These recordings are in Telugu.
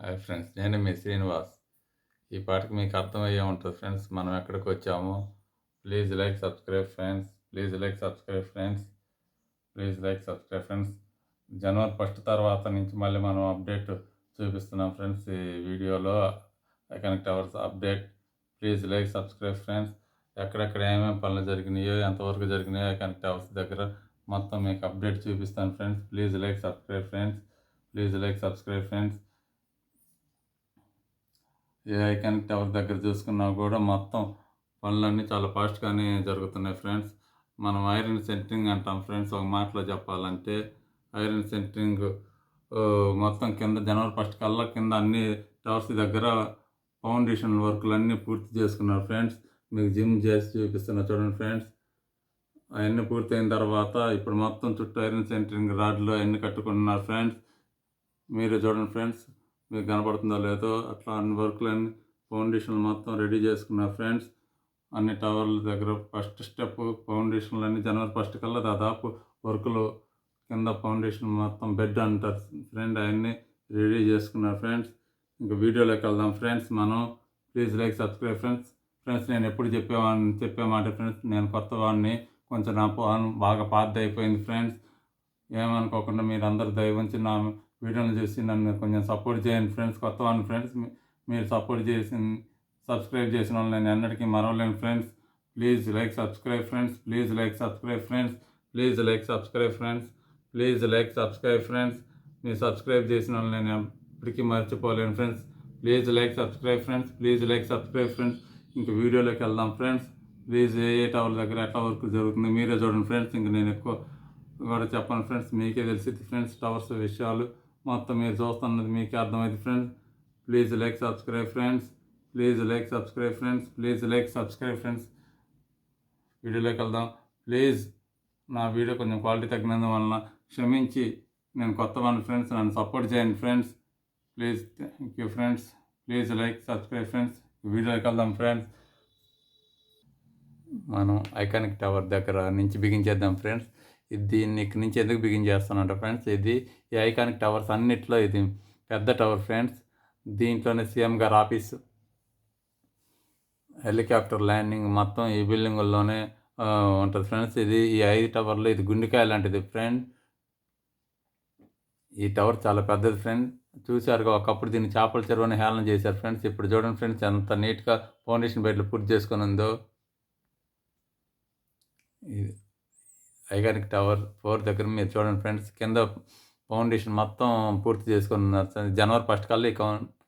హాయ్ ఫ్రెండ్స్ నేను మీ శ్రీనివాస్. ఈ పాటకి మీకు అర్థమయ్యే ఉంటుంది ఫ్రెండ్స్ మనం ఎక్కడికి వచ్చాము. Please like subscribe friends please like subscribe friends please like subscribe friends. January first తర్వాత నుంచి మళ్ళీ మనం అప్డేట్ చూపిస్తున్నాం ఫ్రెండ్స్ ఈ వీడియోలో. Connect towers update. Please like subscribe friends. ఎక్కడెక్కడ ఏమేమి పనులు జరిగినాయో ఎంతవరకు జరిగినాయో కనెక్ట్ టవర్స్ దగ్గర మొత్తం మీకు అప్డేట్ చూపిస్తాను friends. Please like subscribe friends. Please like subscribe friends. A iconic tower దగ్గర చూసుకున్నా కూడా మొత్తం పనులన్నీ చాలా ఫాస్ట్గానే జరుగుతున్నాయి ఫ్రెండ్స్ మనం ఐరన్ సెంటరింగ్ అంటాం ఫ్రెండ్స్ ఒక మాటలో చెప్పాలంటే. ఐరన్ సెంటరింగ్ మొత్తం కింద జనవరి ఫస్ట్ కల్లా కింద అన్ని టవర్స్ దగ్గర ఫౌండేషన్ వర్క్లన్నీ పూర్తి చేసుకున్నారు ఫ్రెండ్స్ మీకు జిమ్ చేసి చూపిస్తున్నా చూడండి ఫ్రెండ్స్ అవన్నీ పూర్తయిన తర్వాత ఇప్పుడు మొత్తం చుట్టూ ఐరన్ సెంటరింగ్ రాడ్లు అవన్నీ కట్టుకుంటున్నారు ఫ్రెండ్స్ మీరు చూడండి ఫ్రెండ్స్ మీకు కనపడుతుందో లేదో అట్లా అన్ని వర్క్లన్నీ ఫౌండేషన్లు మొత్తం రెడీ చేసుకున్నారు ఫ్రెండ్స్. అన్ని టవర్ల దగ్గర ఫస్ట్ స్టెప్ ఫౌండేషన్లు అన్ని జనవరి ఫస్ట్ కల్లా దాదాపు వర్కులు కింద ఫౌండేషన్ మొత్తం బెడ్ అంటారు ఫ్రెండ్ అవన్నీ రెడీ చేసుకున్నారు ఫ్రెండ్స్. ఇంకా వీడియోలోకి వెళ్దాం ఫ్రెండ్స్ మనం. Please like subscribe friends. Friends నేను ఎప్పుడు చెప్పేవాడిని చెప్పేమాట ఫ్రెండ్స్ నేను కొత్త వాడిని. కొంచెం నా బాగా పాత అయిపోయింది ఫ్రెండ్స్. ఏమనుకోకుండా మీరు అందరు దయ ఉంచి నా వీడియోలు చూసి నన్ను కొంచెం సపోర్ట్ చేయండి ఫ్రెండ్స్ కొత్త వాళ్ళని ఫ్రెండ్స్ మీరు సపోర్ట్ చేసి సబ్స్క్రైబ్ చేసిన వాళ్ళు నేను ఎన్నటికీ మరవలేను friends. Please like subscribe friends please like subscribe friends please like subscribe friends please like subscribe friends. మీరు సబ్స్క్రైబ్ చేసిన వాళ్ళు నేను ఎప్పటికీ మర్చిపోలేను friends. Please like subscribe friends please like subscribe friends. ఇంక వీడియోలోకి వెళ్దాం ఫ్రెండ్స్. ప్లీజ్ ఏ ఏ టవర్ దగ్గర ఎట్లా వర్క్ జరుగుతుంది మీరే చూడండి ఫ్రెండ్స్. ఇంక నేను ఎక్కువ కూడా చెప్పాను ఫ్రెండ్స్. మీకే తెలిసింది ఫ్రెండ్స్ టవర్స్ విషయాలు. మొత్తం మీరు చూస్తున్నది మీకు అర్థమైంది friends. Please like subscribe friends. Please like subscribe friends. Please like subscribe friends. వీడియోలోకి వెళ్దాం. ప్లీజ్ నా వీడియో కొంచెం క్వాలిటీ తగ్గినందు వలన క్షమించి నేను కొత్త వాళ్ళ ఫ్రెండ్స్ నన్ను సపోర్ట్ చేయండి friends. Please thank you friends. Please like subscribe friends. వీడియోకి వెళ్దాం ఫ్రెండ్స్. మనం ఐకానిక్ టవర్ దగ్గర నుంచి బిగించేద్దాం ఫ్రెండ్స్. దీన్ని ఇక్కడి నుంచి ఎందుకు బిగించేస్తానంట ఫ్రెండ్స్ ఇది ఈ ఐకానిక్ టవర్స్ అన్నిట్లో ఇది పెద్ద టవర్ ఫ్రెండ్స్. దీంట్లోనే సీఎం గారు ఆఫీస్ హెలికాప్టర్ ల్యాండింగ్ మొత్తం ఈ బిల్డింగుల్లోనే ఉంటుంది ఫ్రెండ్స్. ఇది ఈ ఐదు టవర్లో ఇది గుండెకాయ లాంటిది ఫ్రెండ్. ఈ టవర్ చాలా పెద్దది ఫ్రెండ్. చూశారుగా ఒకప్పుడు దీన్ని చేపల చెరువుని హేళన చేశారు ఫ్రెండ్స్. ఇప్పుడు చూడండి ఫ్రెండ్స్ ఎంత నీట్గా ఫౌండేషన్ బయట పూర్తి చేసుకుని ఉందో. ఇది ఐకానిక్ టవర్ ఫోర్ దగ్గర మీరు చూడండి ఫ్రెండ్స్ కింద ఫౌండేషన్ మొత్తం పూర్తి చేసుకుని ఉన్నారు. జనవరి ఫస్ట్ కల్లా ఈ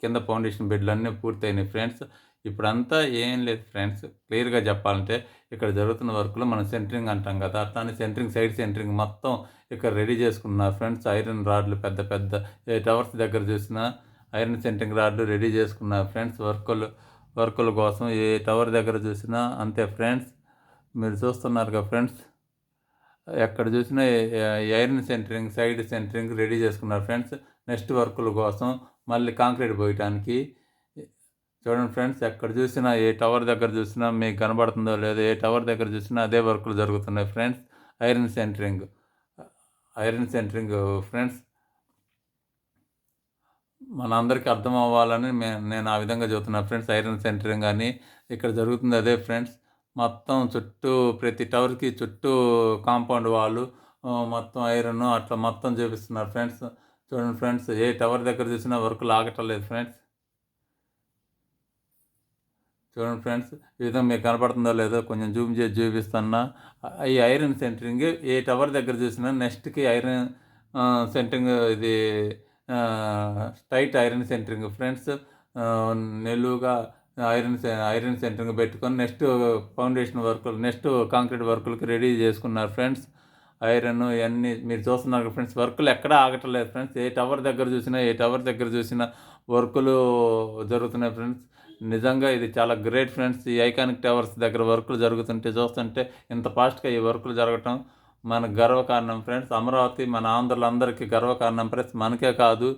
కింద ఫౌండేషన్ బెడ్లు అన్నీ పూర్తయినాయి ఫ్రెండ్స్. ఇప్పుడంతా ఏం లేదు ఫ్రెండ్స్ క్లియర్గా చెప్పాలంటే ఇక్కడ జరుగుతున్న వర్క్లో మనం సెంటరింగ్ అంటాం కదా అట్లానే సెంటరింగ్ సైడ్ సెంటరింగ్ మొత్తం ఇక్కడ రెడీ చేసుకున్నారు ఫ్రెండ్స్. ఐరన్ రాడ్లు పెద్ద పెద్ద ఏ టవర్స్ దగ్గర చూసినా ఐరన్ సెంటరింగ్ రాడ్లు రెడీ చేసుకున్నారు ఫ్రెండ్స్. వర్కులు వర్కుల కోసం ఏ టవర్ దగ్గర చూసినా అంతే ఫ్రెండ్స్. మీరు చూస్తున్నారు కదా ఫ్రెండ్స్. ఎక్కడ చూసినా ఏ- iron centering side centering ready చేసుకున్నారు ఫ్రెండ్స్. నెక్స్ట్ వర్కుల కోసం మళ్ళీ కాంక్రీట్ పోయటానికి. చూడండి ఫ్రెండ్స్ ఎక్కడ చూసినా ఏ టవర్ దగ్గర చూసినా మీకు కనబడుతుందో లేదో ఏ టవర్ దగ్గర చూసినా అదే వర్కులు జరుగుతున్నాయి friends. Iron centering iron centering friends. మనందరికీ అర్థం అవ్వాలని నేను ఆ విధంగా చెబుతున్నా ఫ్రెండ్స్ ఐరన్ సెంటరింగ్ అని. ఇక్కడ జరుగుతుంది అదే ఫ్రెండ్స్. మొత్తం చుట్టూ ప్రతి టవర్కి చుట్టూ కాంపౌండ్ వాళ్ళు మొత్తం ఐరన్ అట్లా మొత్తం చూపిస్తున్నారు ఫ్రెండ్స్. చూడండి ఫ్రెండ్స్ ఏ టవర్ దగ్గర చూసినా వర్క్ ఆగటం లేదు ఫ్రెండ్స్. చూడండి ఫ్రెండ్స్ ఈ విధంగా మీకు కనపడుతుందో లేదో కొంచెం జూమ్ చేసి చూపిస్తున్నా. ఈ ఐరన్ సెంటరింగ్ ఏ టవర్ దగ్గర చూసినా నెక్స్ట్కి ఐరన్ సెంటరింగ్ ఇది స్ట్రైట్ ఐరన్ సెంటరింగ్ ఫ్రెండ్స్. నిలువుగా ఐరన్ ఐరన్ సెంటరింగ్ పెట్టుకొని నెక్స్ట్ ఫౌండేషన్ వర్కులు నెక్స్ట్ కాంక్రీట్ వర్కులకి రెడీ చేసుకున్నారు ఫ్రెండ్స్. ఐరన్ ఇవన్నీ మీరు చూస్తున్నారు ఫ్రెండ్స్ వర్కులు ఎక్కడా ఆగట్లేదు ఫ్రెండ్స్. ఏ టవర్ దగ్గర చూసినా ఏ టవర్ దగ్గర చూసినా వర్కులు జరుగుతున్నాయి ఫ్రెండ్స్. నిజంగా ఇది చాలా గ్రేట్ ఫ్రెండ్స్. ఈ ఐకానిక్ టవర్స్ దగ్గర వర్కులు జరుగుతుంటే చూస్తుంటే ఇంత ఫాస్ట్గా ఈ వర్కులు జరగటం మన గర్వకారణం ఫ్రెండ్స్. అమరావతి మన ఆంధ్రులందరికీ గర్వకారణం ఫ్రెండ్స్. మనకే కాదు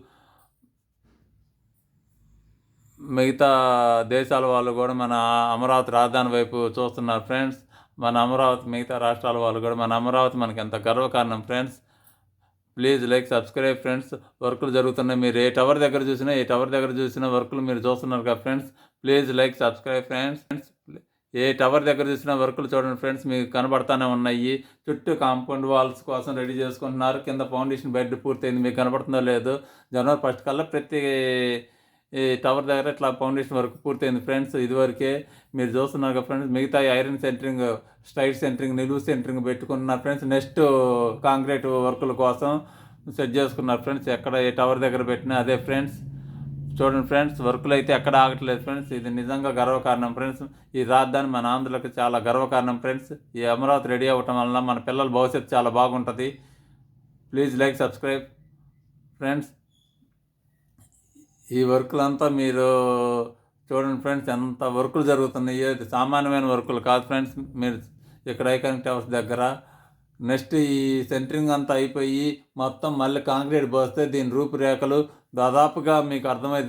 మిగతా దేశాల వాళ్ళు కూడా మన అమరావతి రాజధాని వైపు చూస్తున్నారు ఫ్రెండ్స్. మన అమరావతి మిగతా రాష్ట్రాల వాళ్ళు కూడా మన అమరావతి మనకి ఎంత గర్వకారణం friends. Please like subscribe friends. వర్కులు జరుగుతున్నాయి. మీరు ఏ టవర్ దగ్గర చూసినా ఏ టవర్ దగ్గర చూసినా వర్కులు మీరు చూస్తున్నారు కదా friends. Please like subscribe friends. Friends A tower దగ్గర చూసినా వర్కులు చూడండి ఫ్రెండ్స్. మీకు కనబడతానే ఉన్నాయి. చుట్టూ కాంపౌండ్ వాల్స్ కోసం రెడీ చేసుకుంటున్నారు. కింద ఫౌండేషన్ బెడ్ పూర్తయింది. మీకు కనబడుతుందో లేదు జనవరి ఫస్ట్ కల్లా ప్రతి ఈ టవర్ దగ్గర ఇట్లా ఫౌండేషన్ వర్క్ పూర్తయింది ఫ్రెండ్స్. ఇదివరకే మీరు చూస్తున్నారు కదా ఫ్రెండ్స్ మిగతా ఐరన్ సెంటరింగ్ స్ట్రైట్ సెంటరింగ్ నిలువు సెంటరింగ్ పెట్టుకున్నారు ఫ్రెండ్స్. నెక్స్ట్ కాంక్రీట్ వర్కుల కోసం సెట్ చేసుకున్నారు ఫ్రెండ్స్. ఎక్కడ ఏ టవర్ దగ్గర పెట్టినా అదే ఫ్రెండ్స్. చూడండి ఫ్రెండ్స్ వర్కులు అయితే ఎక్కడ ఆగట్లేదు ఫ్రెండ్స్. ఇది నిజంగా గర్వకారణం ఫ్రెండ్స్. ఈ రాజధాని మన ఆంధ్రులకు చాలా గర్వకారణం ఫ్రెండ్స్. ఈ అమరావతి రెడీ అవ్వటం వలన మన పిల్లల భవిష్యత్తు చాలా బాగుంటుంది. Please like subscribe friends. ఈ వర్కులంతా మీరు చూడండి ఫ్రెండ్స్ ఎంత వర్కులు జరుగుతున్నాయి. ఇది సామాన్యమైన వర్కులు కాదు ఫ్రెండ్స్ మీరు ఇక్కడ ఐకానిక్ టవర్స్ దగ్గర. నెక్స్ట్ ఈ సెంటరింగ్ అంతా అయిపోయి మొత్తం మళ్ళీ కాంక్రీట్ పోస్తే దీని రూపురేఖలు దాదాపుగా మీకు అర్థమైంది